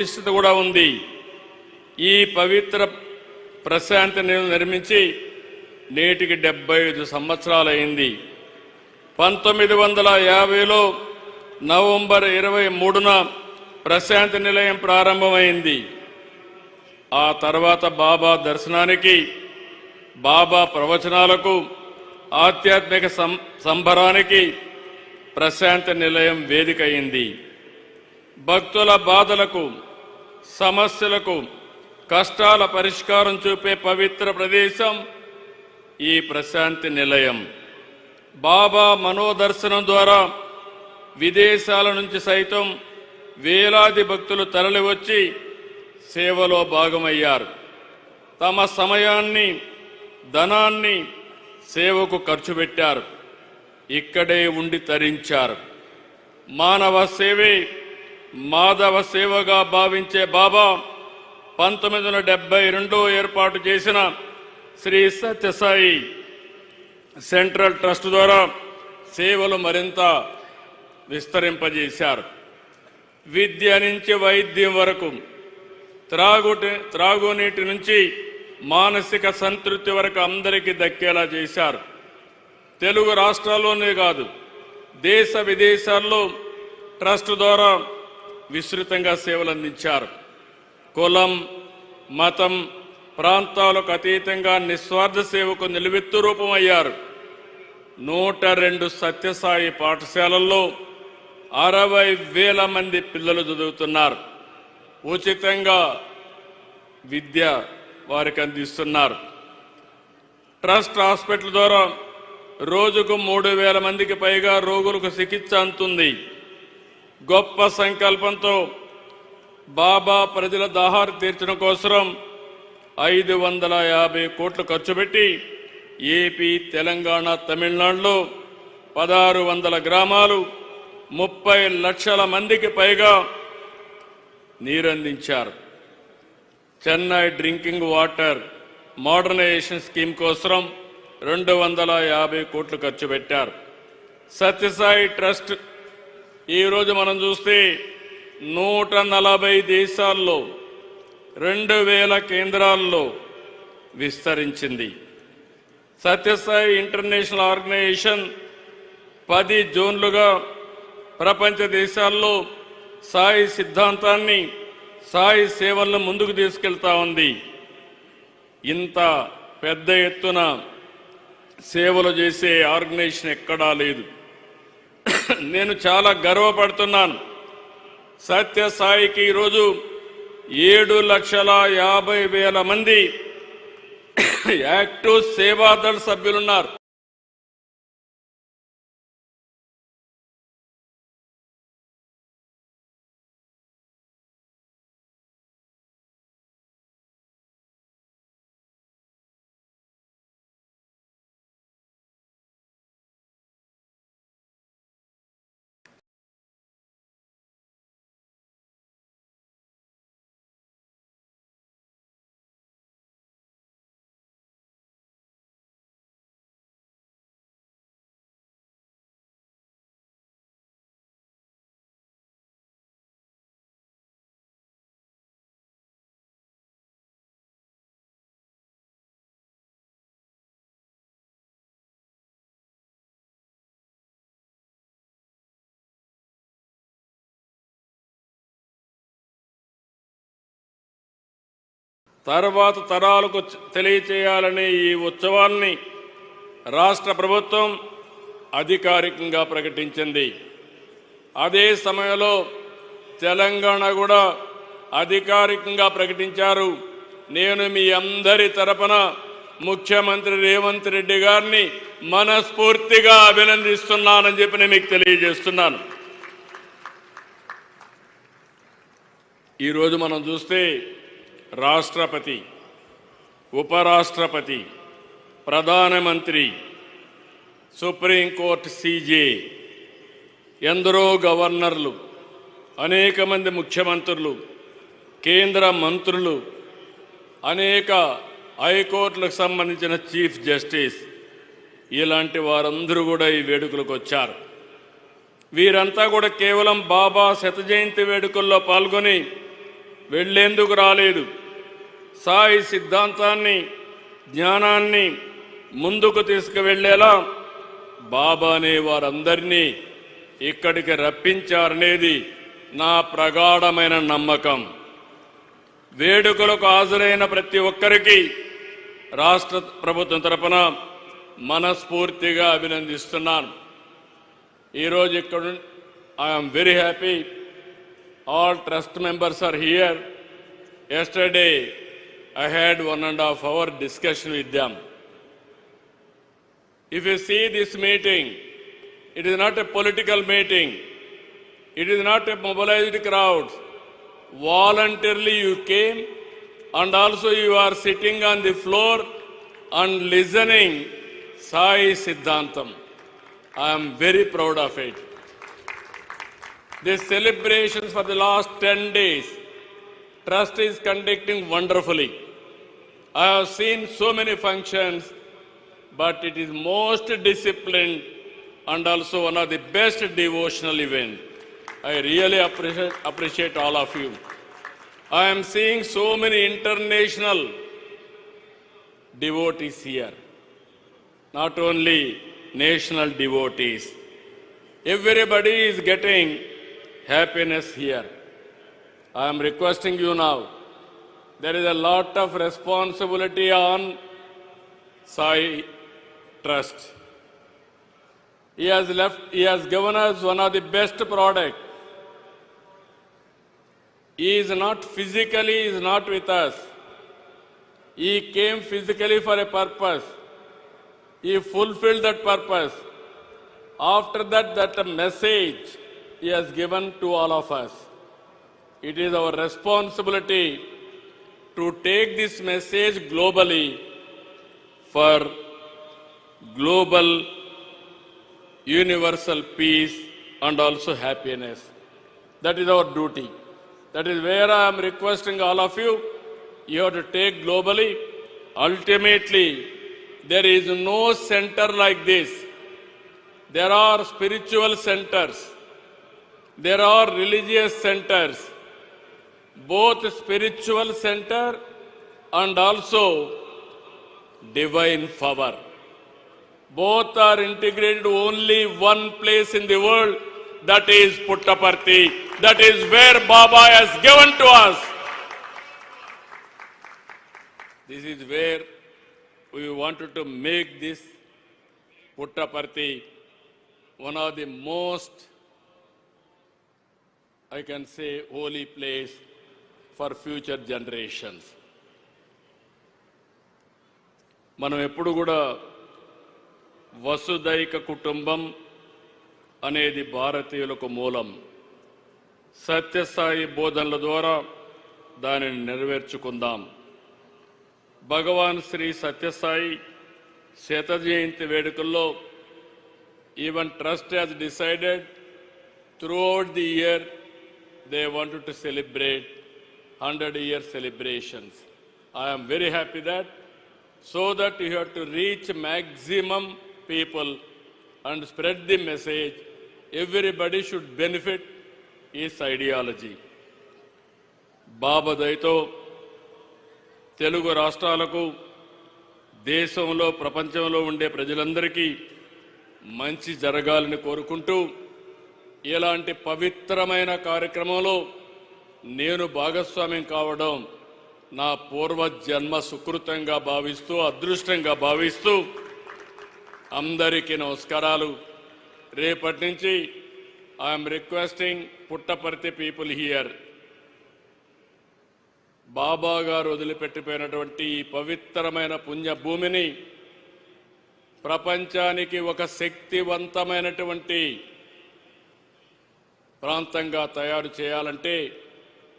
పరిస్థితి కూడా ఉంది. ఈ పవిత్ర ప్రశాంతిని నిర్మించి నేటికి డెబ్బై ఐదు సంవత్సరాలైంది. పంతొమ్మిది వందల యాభైలో నవంబర్ ఇరవై మూడున ప్రశాంతి నిలయం ప్రారంభమైంది. ఆ తర్వాత బాబా దర్శనానికి బాబా ప్రవచనాలకు ఆధ్యాత్మిక సం సంబరానికి ప్రశాంతి నిలయం వేదిక అయింది భక్తుల బాధలకు సమస్యలకు కష్టాల పరిష్కారం చూపే పవిత్ర ప్రదేశం ఈ ప్రశాంతి నిలయం. బాబా మనోదర్శనం ద్వారా విదేశాల నుంచి సైతం వేలాది భక్తులు తరలివచ్చి సేవలో భాగమయ్యారు. తమ సమయాన్ని ధనాన్ని సేవకు ఖర్చు పెట్టారు. ఇక్కడే ఉండి తరించారు. మానవ సేవే మాధవ సేవగా భావించే బాబా పంతొమ్మిది వందల డెబ్బై రెండులో ఏర్పాటు చేసిన శ్రీ సత్యసాయి సెంట్రల్ ట్రస్ట్ ద్వారా సేవలు మరింత విస్తరింపజేశారు. విద్య నుంచి వైద్యం వరకు త్రాగుటి త్రాగునీటి నుంచి మానసిక సంతృప్తి వరకు అందరికీ దక్కేలా చేశారు. తెలుగు రాష్ట్రాల్లోనే కాదు దేశ విదేశాల్లో ట్రస్ట్ ద్వారా విస్తృతంగా సేవలు అందించారు కులం మతం ప్రాంతాలకు అతీతంగా నిస్వార్థ సేవకు నిలువెత్తు రూపమయ్యారు. నూట రెండు సత్యసాయి పాఠశాలల్లో అరవై వేల మంది పిల్లలు చదువుతున్నారు. ఉచితంగా విద్య వారికి అందిస్తున్నారు. ట్రస్ట్ హాస్పిటల్ ద్వారా రోజుకు మూడు వేల మందికి పైగా రోగులకు చికిత్స అందుతుంది. గొప్ప సంకల్పంతో బాబా ప్రజల దాహారు తీర్చడం కోసం ఐదు వందల యాభై కోట్లు ఖర్చు పెట్టి ఏపీ తెలంగాణ తమిళనాడులో పదహారు వందల గ్రామాలు ముప్పై లక్షల మందికి పైగా నీరందించారు. Chennai drinking water modernisation scheme కోసం రెండు వందల యాభై కోట్లు ఖర్చు పెట్టారు. సత్యసాయి ట్రస్ట్ ఈరోజు మనం చూస్తే నూట నలభై దేశాల్లో రెండు వేల కేంద్రాల్లో విస్తరించింది. సత్యసాయి ఇంటర్నేషనల్ ఆర్గనైజేషన్ పది జోన్లుగా ప్రపంచ దేశాల్లో సాయి సిద్ధాంతాన్ని సాయి సేవలను ముందుకు తీసుకెళ్తా ఉంది. ఇంత పెద్ద ఎత్తున సేవలు చేసే ఆర్గనైజేషన్ ఎక్కడా లేదు. నేను చాలా గర్వపడుతున్నాను. సత్య సాయికి ఈరోజు ఏడు లక్షల యాభై వేల మంది యాక్టివ్ సేవాదళ సభ్యులున్నారు. తర్వాత తరాలకు తెలియచేయాలనే ఈ ఉత్సవాల్ని రాష్ట్ర ప్రభుత్వం అధికారికంగా ప్రకటించింది. అదే సమయంలో తెలంగాణ కూడా అధికారికంగా ప్రకటించారు. నేను మీ అందరి తరపున ముఖ్యమంత్రి రేవంత్ రెడ్డి గారిని మనస్ఫూర్తిగా అభినందిస్తున్నానని చెప్పి నేను మీకు తెలియజేస్తున్నాను. ఈరోజు మనం చూస్తే రాష్ట్రపతి ఉపరాష్ట్రపతి ప్రధానమంత్రి సుప్రీంకోర్టు సీజే ఎందరో గవర్నర్లు అనేక మంది ముఖ్యమంత్రులు కేంద్ర మంత్రులు అనేక హైకోర్టులకు సంబంధించిన చీఫ్ జస్టిస్ ఇలాంటి వారందరూ కూడా ఈ వేడుకలకు వచ్చారు. వీరంతా కూడా కేవలం బాబా శత జయంతి వేడుకల్లో పాల్గొని వెళ్ళేందుకు రాలేదు. సాయి సిద్ధాంతాన్ని జ్ఞానాన్ని ముందుకు తీసుకువెళ్ళేలా బాబా అనే వారందరినీ ఇక్కడికి రప్పించారనేది నా ప్రగాఢమైన నమ్మకం. వేడుకలకు హాజరైన ప్రతి ఒక్కరికి రాష్ట్ర ప్రభుత్వం తరపున మనస్ఫూర్తిగా అభినందిస్తున్నాను. ఈరోజు ఇక్కడ I'm very happy. All trust members are here. Yesterday I had one and a half hour discussion with them. If you see this meeting, it is not a political meeting. It is not a mobilized crowd. Voluntarily you came and also you are sitting on the floor and listening Sai Siddhantam. I am very proud of it. The celebrations for the last 10 days, Trust is conducting wonderfully. I have seen so many functions but it is most disciplined and also one of the best devotional event. I really appreciate, appreciate all of you. I am seeing so many international devotees here, not only national devotees. Everybody is getting happiness here. I am requesting you now. There is a lot of responsibility on Sai Trust. He has left, he has given us one of the best product. He is not physically, he is not with us. He came physically for a purpose. He fulfilled that purpose. After that, that message he has given to all of us. It is our responsibility to take this message globally for global universal peace and also happiness. That is our duty. That is where I am requesting all of you. You have to take globally. Ultimately, there is no center like this. There are spiritual centers. There are religious centers. Both spiritual center and also divine power. Both are integrated only one place in the world, that is Puttaparthi. That is where Baba has given to us. This is where we wanted to make this Puttaparthi one of the most, I can say, holy place for future generations మనం ఎప్పుడు కూడా వసుదైక కుటుంబం అనేది భారతీయులకు మూలం. సత్యసాయి బోధనల ద్వారా దానిని నెరవేర్చుకుందాం. భగవాన్ శ్రీ సత్యసాయి శత జయంతి వేడుకల్లో even trust has decided throughout the year they want to celebrate 100 year celebrations. I am very happy that so that you have to reach maximum people and spread the message. Everybody should benefit this ideology. Baba Daito, Telugu రాష్ట్రాలకు దేశంలో ప్రపంచంలో ఉండే ప్రజలందరికీ మంచి జరగాలని కోరుకుంటూ ఇలాంటి పవిత్రమైన కార్యక్రమంలో నేను భాగస్వామ్యం కావడం నా పూర్వజన్మ సుకృతంగా భావిస్తూ అదృష్టంగా భావిస్తూ అందరికీ నమస్కారాలు. రేపటి నుంచి I'm requesting Puttaparthi people here. Baba గారు వదిలిపెట్టిపోయినటువంటి ఈ పవిత్రమైన పుణ్య భూమిని ప్రపంచానికి ఒక శక్తివంతమైనటువంటి ప్రాంతంగా తయారు చేయాలంటే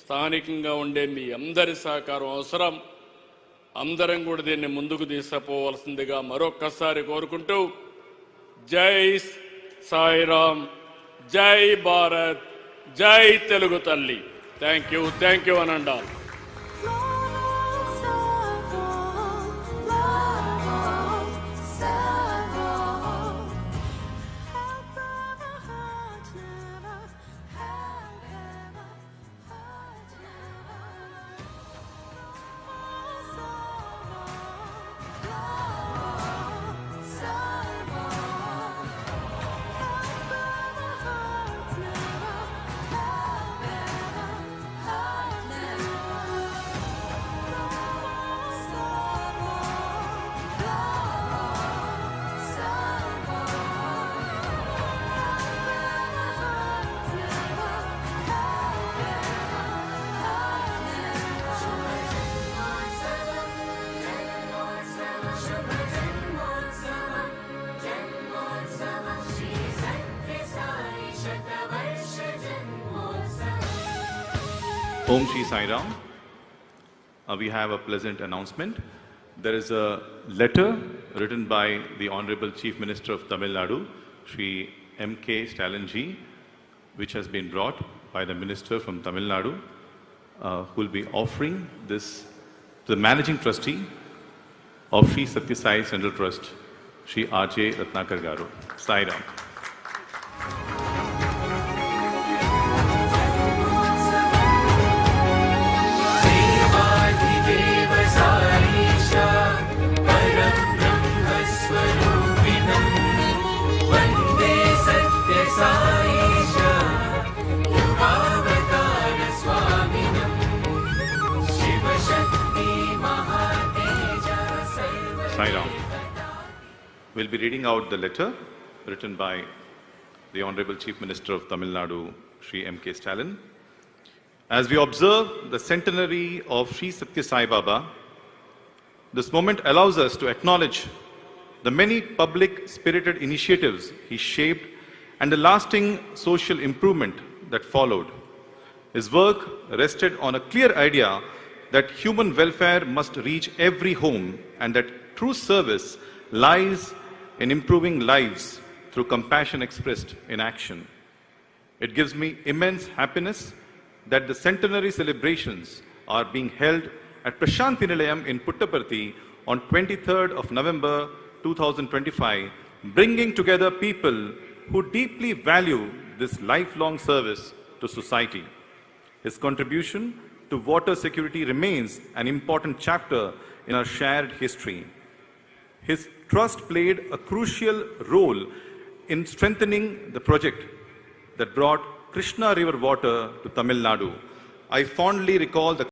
స్థానికంగా ఉండే మీ అందరి సహకారం అవసరం. అందరం కూడా దీన్ని ముందుకు తీసుకుపోవలసిందిగా మరొక్కసారి కోరుకుంటూ జై సాయిరామ్ జై భారత్ జై Telugu Talli. Thank you thank you అనండాలి Om Shri Sai Ram. Uh, we have a pleasant announcement. There is a letter written by the Honorable Chief Minister of Tamil Nadu, Shri M.K. Stalin ji, which has been brought by the Minister from Tamil Nadu, uh, who will be offering this to the Managing Trustee of Shri Satya Sai Central Trust, Shri R.J. Ratnakar Garu. Sai Ram. Sairam. We'll be reading out the letter written by the Honorable Chief Minister of Tamil Nadu, Sri M.K. Stalin. As we observe the centenary of Sri Satya Sai Baba, this moment allows us to acknowledge the many public-spirited initiatives he shaped and the lasting social improvement that followed. His work rested on a clear idea that human welfare must reach every home and that true service lies in improving lives through compassion expressed in action. It gives me immense happiness that the centenary celebrations are being held at Prashanti Nilayam in Puttaparthi on 23rd of November 2025, bringing together people who deeply value this lifelong service to society. His contribution to water security remains an important chapter in our shared history. His trust played a crucial role in strengthening the project that brought Krishna River water to Tamil Nadu. I fondly recall the